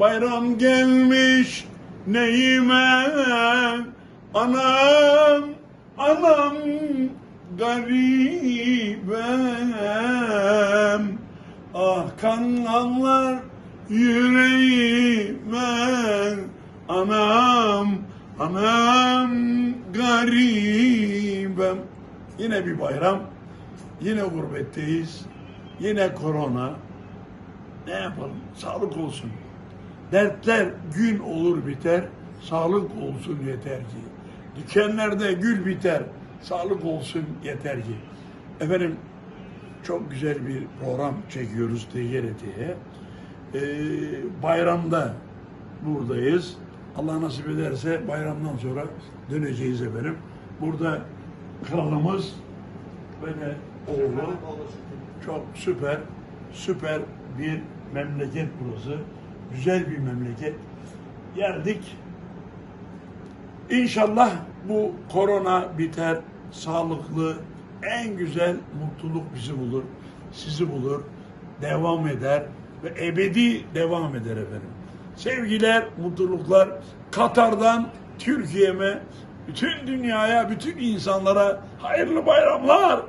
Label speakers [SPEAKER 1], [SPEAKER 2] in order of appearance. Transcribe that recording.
[SPEAKER 1] bayram gelmiş neyime? Anam anam garibem. Ah kanlar yüreğime. Anam anam garibem. Yine bir bayram yine gurbetteyiz yine korona. Ne yapalım? Sağlık olsun dertler gün olur biter sağlık olsun yeter ki dikenlerde gül biter sağlık olsun yeter ki efendim çok güzel bir program çekiyoruz TGRT'ye. Ee, bayramda buradayız. Allah nasip ederse bayramdan sonra döneceğiz efendim. Burada kralımız ve de oğlu çok süper, süper bir memleket burası. Güzel bir memleket. Geldik. İnşallah bu korona biter, sağlıklı, en güzel mutluluk bizi bulur, sizi bulur, devam eder ve ebedi devam eder efendim. Sevgiler, mutluluklar Katar'dan Türkiye'me, bütün dünyaya, bütün insanlara hayırlı bayramlar.